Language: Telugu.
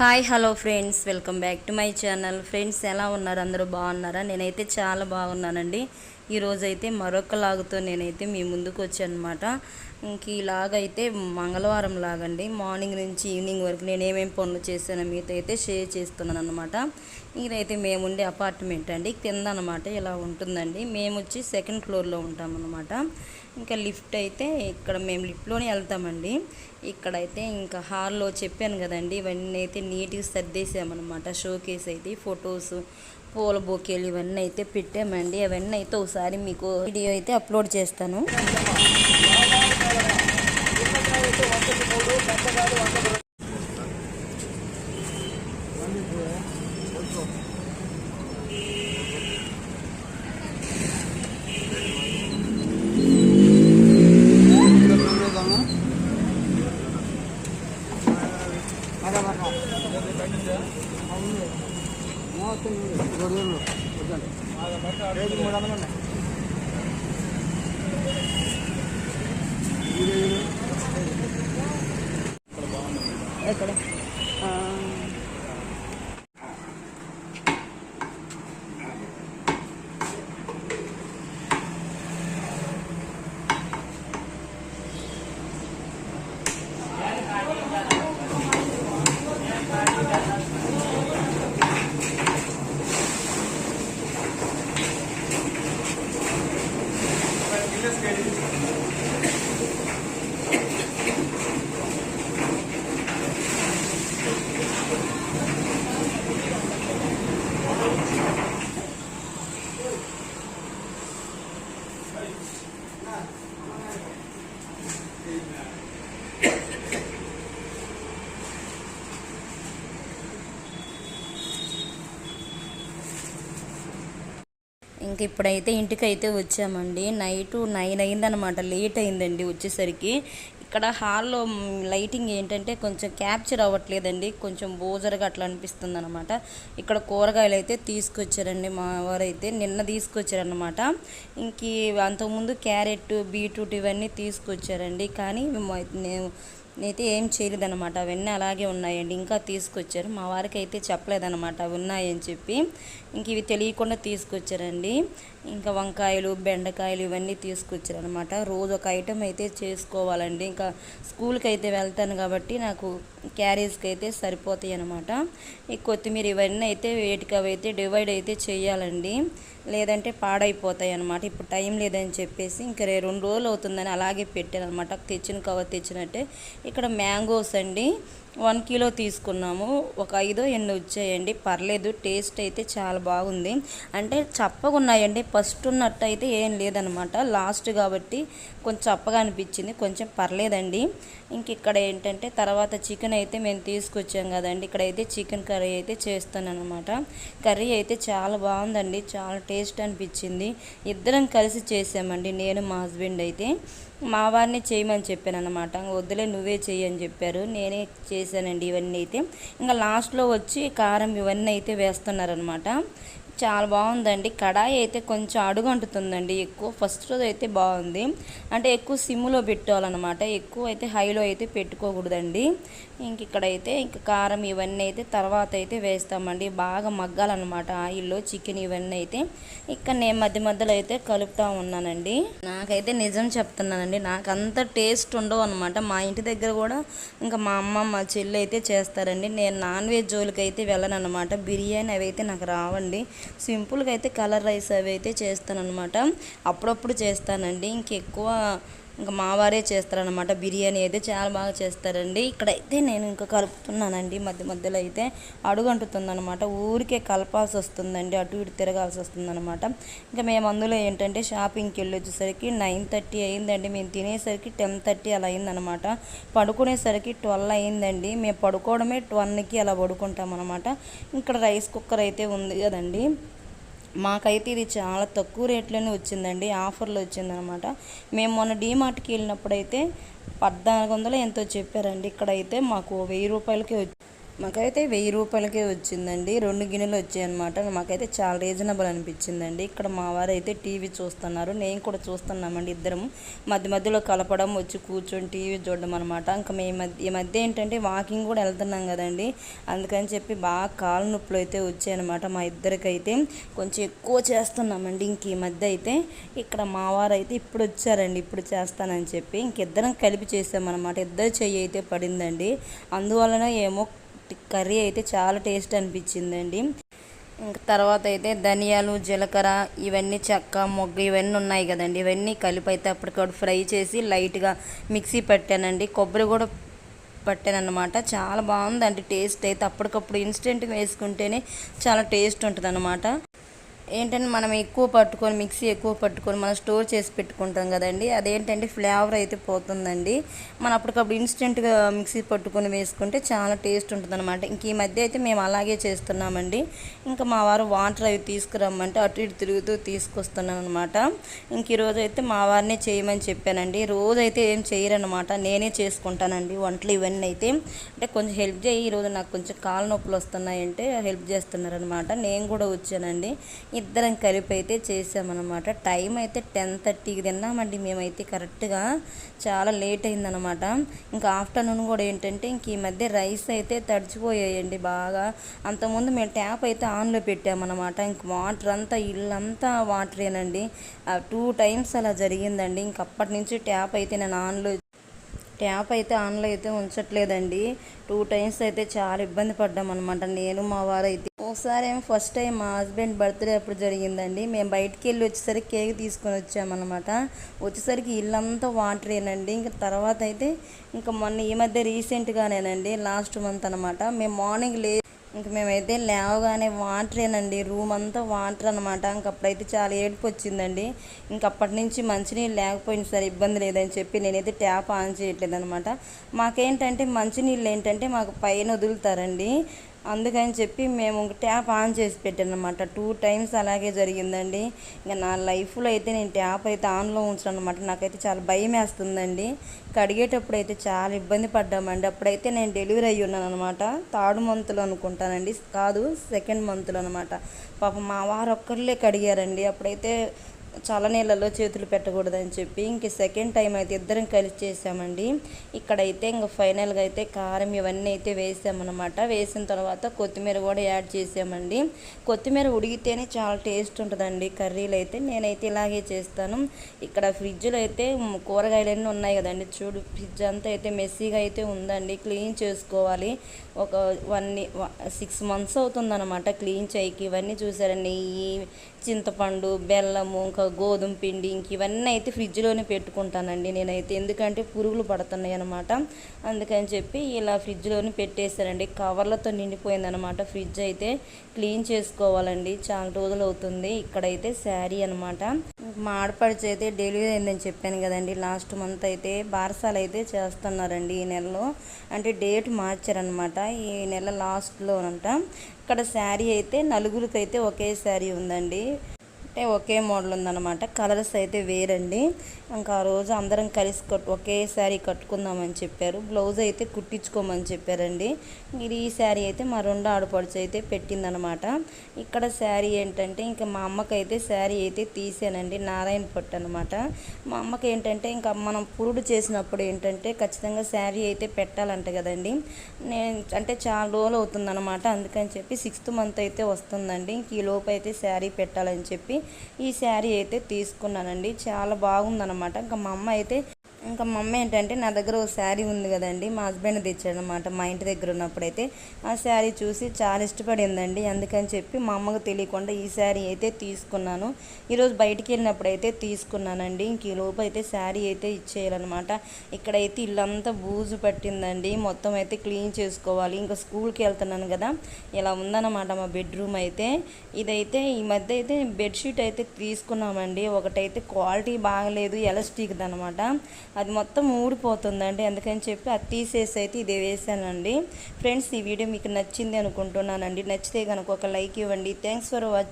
Hi hello friends. Welcome back to my channel. Friends ఎలా ఉన్నారు? అందరూ బాగున్నారా? నేనైతే చాలా బాగున్నానండి. ఈరోజు అయితే మరొక లాగుతో నేనైతే మీ ముందుకు వచ్చాను అనమాట ఇంక ఈ మంగళవారం లాగండి. మార్నింగ్ నుంచి ఈవినింగ్ వరకు నేను ఏమేమి పనులు చేశానో మీతో అయితే షేర్ చేస్తున్నాను అనమాట ఇదైతే మేము ఉండే అపార్ట్మెంట్ అండి. కింద అనమాట ఇలా ఉంటుందండి. మేము వచ్చి సెకండ్ ఫ్లోర్లో ఉంటామన్నమాట. ఇంకా లిఫ్ట్ అయితే ఇక్కడ మేము లిఫ్ట్లోనే వెళ్తామండి. ఇక్కడైతే ఇంకా హాల్లో చెప్పాను కదండి. ఇవన్నీ అయితే నీట్గా సర్దేశామన్నమాట. షోకేస్ అయితే ఫొటోస్ పూల బొకేలు ఇవన్నీ అయితే పెట్టామండి. అవన్నీ అయితే ఒకసారి మీకు వీడియో అయితే అప్లోడ్ చేస్తాను. ఎక్కడ ఆ. ఇంక ఇప్పుడైతే ఇంటికైతే వచ్చామండి. నైట్ నైన్ అయిందనమాట లేట్ అయిందండి వచ్చేసరికి. ఇక్కడ హాల్లో లైటింగ్ ఏంటంటే కొంచెం క్యాప్చర్ అవ్వట్లేదండి. కొంచెం బోజర్గా అట్లా అనిపిస్తుంది అనమాట ఇక్కడ కూరగాయలు అయితే తీసుకొచ్చారండి మా వారైతే. నిన్న తీసుకొచ్చారనమాట ఇంక అంతకుముందు క్యారెట్ బీట్రూట్ ఇవన్నీ తీసుకొచ్చారండి. కానీ మేము నేనైతే ఏం చేయలేదన్నమాట. అవన్నీ అలాగే ఉన్నాయండి. ఇంకా తీసుకొచ్చారు. మా వారికి అయితే చెప్పలేదన్నమాట. అవి ఉన్నాయని చెప్పి. ఇంక ఇవి తెలియకుండా తీసుకొచ్చారండి. ఇంకా వంకాయలు బెండకాయలు ఇవన్నీ తీసుకొచ్చారు అనమాట రోజు ఒక ఐటెం అయితే చేసుకోవాలండి. ఇంకా స్కూల్కి అయితే వెళ్తాను కాబట్టి నాకు క్యారేజ్కి అయితే సరిపోతాయి అనమాట ఈ కొత్తిమీర ఇవన్నీ అయితే వేటికవైతే అయితే డివైడ్ అయితే చేయాలండి. లేదంటే పాడైపోతాయి అనమాట ఇప్పుడు టైం లేదని చెప్పేసి ఇంకా రెండు రోజులు అవుతుందని అలాగే పెట్టాను అనమాట తెచ్చిన కవర్ తెచ్చినట్టే. ఇక్కడ మ్యాంగోస్ అండి. వన్ కిలో తీసుకున్నాము. ఒక ఐదో ఎన్ని వచ్చాయండి. పర్లేదు టేస్ట్ అయితే చాలా బాగుంది. అంటే చప్పగా ఉన్నాయండి. ఫస్ట్ ఉన్నట్టు అయితే ఏం లేదనమాట. లాస్ట్ కాబట్టి కొంచెం చప్పగా అనిపించింది. కొంచెం పర్లేదండి. ఇంక ఇక్కడ ఏంటంటే తర్వాత చికెన్ అయితే మేము తీసుకొచ్చాం కదండి. ఇక్కడైతే చికెన్ కర్రీ అయితే చేస్తాను అనమాట కర్రీ అయితే చాలా బాగుందండి. చాలా టేస్ట్ అనిపించింది. ఇద్దరం కలిసి చేసామండి. నేను మా హస్బెండ్ అయితే. మా వారిని చేయమని చెప్పాను అనమాట వద్దులే నువ్వే చెయ్యి అని చెప్పారు. నేనే చేశానండి ఇవన్నీ అయితే. ఇంకా లాస్ట్లో వచ్చి కారం ఇవన్నీ అయితే వేస్తున్నారనమాట చాలా బాగుందండి. కడాయి అయితే కొంచెం అడుగు అంటుతుందండి ఎక్కువ. ఫస్ట్ రోజు అయితే బాగుంది. అంటే ఎక్కువ సిమ్లో పెట్టుకోవాలన్నమాట ఎక్కువ అయితే హైలో అయితే పెట్టుకోకూడదండి. ఇంక ఇక్కడైతే ఇంక కారం ఇవన్నీ అయితే తర్వాత అయితే వేస్తామండి. బాగా మగ్గాలన్నమాట ఆయిల్లో చికెన్ ఇవన్నీ అయితే. ఇక్కడ నేను మధ్య మధ్యలో అయితే కలుపుతూ ఉన్నానండి. నాకైతే నిజం చెప్తున్నానండి. నాకు అంత టేస్ట్ ఉండవు అనమాట మా ఇంటి దగ్గర కూడా ఇంకా మా అమ్మ మా చెల్లి అయితే చేస్తారండి. నేను నాన్ వెజ్ జోలికి అయితే వెళ్ళను అనమాట బిర్యానీ అవి అయితే నాకు రావండి. సింపుల్గా అయితే కలర్ రైస్ అవి అయితే చేస్తానన్నమాట. అప్పుడప్పుడు చేస్తానండి. ఇంకెక్కువ ఇంకా మావారే చేస్తారనమాట బిర్యానీ అయితే చాలా బాగా చేస్తారండి. ఇక్కడైతే నేను ఇంకా కలుపుతున్నానండి. మధ్య మధ్యలో అయితే అడుగంటుతుందనమాట ఊరికే కలపాల్సి వస్తుందండి అటు ఇటు తిరగాల్సి వస్తుందనమాట ఇంకా మేము అందులో ఏంటంటే షాపింగ్కి వెళ్ళి వచ్చేసరికి నైన్ థర్టీ అయిందండి. మేము తినేసరికి టెన్ థర్టీ అలా అయిందనమాట పడుకునేసరికి ట్వెల్వ్ అయిందండి. మేము పడుకోవడమే ట్వెల్వ్కి అలా పడుకుంటాం అనమాట ఇక్కడ రైస్ కుక్కర్ అయితే ఉంది కదండి. మాకైతే ఇది చాలా తక్కువ రేట్లోనే వచ్చిందండి ఆఫర్లో వచ్చిందనమాట. మేము మొన్న డీమార్ట్కి వెళ్ళినప్పుడు అయితే పద్నాలుగు వందలు ఎంతో చెప్పారండి. ఇక్కడైతే మాకు వెయ్యి రూపాయలకే మాకైతే వెయ్యి రూపాయలకే వచ్చిందండి. రెండు గిన్నెలు వచ్చాయన్నమాట మాకైతే చాలా రీజనబుల్ అనిపించిందండి. ఇక్కడ మా వారు అయితే టీవీ చూస్తున్నారు. నేను కూడా చూస్తున్నామండి ఇద్దరం మధ్య మధ్యలో కలపడం వచ్చి కూర్చొని టీవీ చూడడం అనమాట ఇంకా మేము ఈ మధ్య ఏంటంటే వాకింగ్ కూడా వెళ్తున్నాం కదండి. అందుకని చెప్పి బాగా కాలు నొప్పులు అయితే వచ్చాయన్నమాట మా ఇద్దరికైతే. కొంచెం ఎక్కువ చేస్తున్నామండి ఇంక ఈ మధ్య అయితే. ఇక్కడ మా వారు అయితే ఇప్పుడు వచ్చారండి. ఇప్పుడు చేస్తానని చెప్పి ఇంకిద్దరం కలిపి చేసామన్నమాట. ఇద్దరు చెయ్యి అయితే పడిందండి. అందువలన ఏమో కర్రీ అయితే చాలా టేస్ట్ అనిపించిందండి. ఇంకా తర్వాత అయితే ధనియాలు జీలకర్ర ఇవన్నీ చెక్క మొగ్గ ఇవన్నీ ఉన్నాయి కదండి. ఇవన్నీ కలిపి అయితే అప్పటికప్పుడు ఫ్రై చేసి లైట్గా మిక్సీ పెట్టానండి. కొబ్బరి కూడా పట్టాను చాలా బాగుందండి టేస్ట్ అయితే. అప్పటికప్పుడు ఇన్స్టెంట్గా వేసుకుంటేనే చాలా టేస్ట్ ఉంటుంది అనమాట ఏంటంటే మనం ఎక్కువ పట్టుకొని మిక్సీ ఎక్కువ పట్టుకొని మనం స్టోర్ చేసి పెట్టుకుంటాం కదండి. అదేంటంటే ఫ్లేవర్ అయితే పోతుందండి. మనం అప్పటికప్పుడు ఇన్స్టెంట్గా మిక్సీ పట్టుకొని వేసుకుంటే చాలా టేస్ట్ ఉంటుందన్నమాట. ఇంక ఈ మధ్య అయితే మేము అలాగే చేస్తున్నామండి. ఇంకా మా వారు వాటర్ అవి తీసుకురమ్మంటే అటు ఇటు తిరుగుతూ తీసుకొస్తున్నాను అనమాట ఇంక ఈరోజు అయితే మా వారినే చేయమని చెప్పానండి. రోజు అయితే ఏం చేయరనమాట నేనే చేసుకుంటానండి వంటలు ఇవన్నీ అయితే. అంటే కొంచెం హెల్ప్ చేయి. ఈరోజు నాకు కొంచెం కాళ్ళ నొప్పులు వస్తున్నాయంటే హెల్ప్ చేస్తున్నారనమాట నేను కూడా వచ్చానండి. ఇద్దరం కలిపి అయితే చేసామన్నమాట. టైం అయితే టెన్ థర్టీకి తిన్నామండి మేమైతే కరెక్ట్గా. చాలా లేట్ అయిందనమాట ఇంకా ఆఫ్టర్నూన్ కూడా ఏంటంటే ఇంక ఈ మధ్య రైస్ అయితే తడిచిపోయాయండి బాగా. అంతకుముందు మేము ట్యాప్ అయితే ఆన్లో పెట్టామన్నమాట. ఇంక వాటర్ అంతా ఇల్లంతా వాటరేనండి. టూ టైమ్స్ అలా జరిగిందండి. ఇంక అప్పటి నుంచి ట్యాప్ అయితే నేను ఆన్లో ట్యాప్ అయితే ఆన్లో అయితే ఉంచట్లేదండి. టూ టైమ్స్ అయితే చాలా ఇబ్బంది పడ్డాం అనమాట నేను మా వారు అయితే ఒకసారి ఏమో ఫస్ట్ టైం మా హస్బెండ్ బర్త్డే అప్పుడు జరిగిందండి. మేము బయటికి వెళ్ళి వచ్చేసరికి కేక్ తీసుకొని వచ్చామన్నమాట వచ్చేసరికి ఇల్లంతా వాటరేనండి. ఇంకా తర్వాత అయితే ఇంకా మొన్న ఈ మధ్య రీసెంట్గానేనండి లాస్ట్ మంత్ అనమాట మేము మార్నింగ్ లే ఇంక మేమైతే లేవగానే వాటరేనండి. రూమ్ అంతా వాటర్ అనమాట ఇంకప్పుడైతే చాలా ఏడుపు వచ్చిందండి ఇంకప్పటి నుంచి మంచినీళ్ళు లేకపోయినా సరే ఇబ్బంది లేదని చెప్పి నేనైతే ట్యాప్ ఆన్ చేయట్లేదు అనమాట మాకేంటంటే మంచినీళ్ళు ఏంటంటే మాకు పైన వదులుతారండి. అందుకని చెప్పి మేము ట్యాప్ ఆన్ చేసి పెట్టాను అనమాట టూ టైమ్స్ అలాగే జరిగిందండి. ఇంకా నా లైఫ్లో అయితే నేను ట్యాప్ అయితే ఆన్లో ఉంచాను అనమాట నాకైతే చాలా భయం వేస్తుందండి. కడిగేటప్పుడు అయితే చాలా ఇబ్బంది పడ్డామండి. అప్పుడైతే నేను డెలివరీ అయ్యి ఉన్నాను అనమాట థర్డ్ మంత్లో అనుకుంటానండి. కాదు సెకండ్ మంత్లో అనమాట పాప మా వారు ఒక్కర్లే కడిగారండి. అప్పుడైతే చాలా నీళ్ళలో చేతులు పెట్టకూడదని చెప్పి ఇంక సెకండ్ టైం అయితే ఇద్దరం కలిసి చేసామండి. ఇక్కడైతే ఇంక ఫైనల్గా అయితే కారం ఇవన్నీ అయితే వేసామన్నమాట. వేసిన తర్వాత కొత్తిమీర కూడా యాడ్ చేసామండి. కొత్తిమీర ఉడిగితేనే చాలా టేస్ట్ ఉంటుందండి. కర్రీలు అయితే నేనైతే ఇలాగే చేస్తాను. ఇక్కడ ఫ్రిడ్జ్లో అయితే కూరగాయలన్నీ ఉన్నాయి కదండి. చూడు ఫ్రిడ్జ్ అంతా అయితే మెస్సీగా అయితే ఉందండి. క్లీన్ చేసుకోవాలి. ఒక వన్ సిక్స్ మంత్స్ అవుతుందన్నమాట క్లీన్ చేయకి. ఇవన్నీ చూసారండి ఈ చింతపండు బెల్లము ఇంకా గోధుమ పిండి ఇంక ఇవన్నీ అయితే ఫ్రిడ్జ్లోనే పెట్టుకుంటానండి నేనైతే. ఎందుకంటే పురుగులు పడుతున్నాయి అనమాట అందుకని చెప్పి ఇలా ఫ్రిడ్జ్లోనే పెట్టేశారండి కవర్లతో నిండిపోయిందనమాట ఫ్రిడ్జ్ అయితే. క్లీన్ చేసుకోవాలండి. చాలా రోజులు అవుతుంది. ఇక్కడైతే శారీ అనమాట మా ఆడపడిచి అయితే డెలివరీ అయిందని చెప్పాను కదండి. లాస్ట్ మంత్ అయితే బారసాలు అయితే చేస్తున్నారండి ఈ నెలలో. అంటే డేట్ మార్చారనమాట ఈ నెల లాస్ట్లోనంట. ఇక్కడ శారీ అయితే నలుగురికి అయితే ఒకే శారీ ఉందండి. అంటే ఒకే మోడల్ ఉందన్నమాట. కలర్స్ అయితే వేరండి. ఇంకా ఆ రోజు అందరం కలిసి కట్టు ఒకే శారీ కట్టుకుందామని చెప్పారు. బ్లౌజ్ అయితే కుట్టించుకోమని చెప్పారండి. ఇది ఈ శారీ అయితే మా రెండు ఆడపడుచు అయితే పెట్టిందనమాట ఇక్కడ శారీ ఏంటంటే ఇంకా మా అమ్మకైతే శారీ అయితే తీసానండి. నారాయణ పట్టు అనమాట మా అమ్మకి ఏంటంటే ఇంకా మనం పురుడు చేసినప్పుడు ఏంటంటే ఖచ్చితంగా శారీ అయితే పెట్టాలంట కదండి. నేను అంటే చాలా రోజులు అవుతుందన్నమాట. అందుకని చెప్పి సిక్స్త్ మంత్ అయితే వస్తుందండి. ఇంక ఈ లోపు అయితే శారీ పెట్టాలని చెప్పి ఈ శారీ అయితే తీసుకున్నానండి. చాలా బాగుందన్నమాట. ఇంకా మా అమ్మ అయితే ఇంకా మమ్మీ ఏంటంటే నా దగ్గర ఒక శారీ ఉంది కదండి మా హస్బెండ్ తెచ్చాడు అనమాట మా ఇంటి దగ్గర ఉన్నప్పుడైతే. ఆ శారీ చూసి చాలా ఇష్టపడిందండి. అందుకని చెప్పి మా అమ్మకు తెలియకుండా ఈ శారీ అయితే తీసుకున్నాను. ఈరోజు బయటికి వెళ్ళినప్పుడు అయితే తీసుకున్నానండి. ఇంక ఈ లోపు అయితే శారీ అయితే ఇచ్చేయాలన్నమాట. ఇక్కడైతే ఇల్లంతా బూజు పట్టిందండి. మొత్తం అయితే క్లీన్ చేసుకోవాలి. ఇంకా స్కూల్కి వెళ్తున్నాను కదా ఇలా ఉందన్నమాట మా బెడ్రూమ్ అయితే. ఇదైతే ఈ మధ్య అయితే బెడ్షీట్ అయితే తీసుకున్నామండి. ఒకటైతే క్వాలిటీ బాగలేదు ఎలాస్టిక్ది అనమాట అది మొత్తం ఊడిపోతుందండి. అందుకని చెప్పి అది తీసేసి అయితే ఇది వేసానండి ఫ్రెండ్స్ ఈ వీడియో మీకు నచ్చింది అనుకుంటున్నానండి. నచ్చితే కనుక ఒక లైక్ ఇవ్వండి. Thanks for watching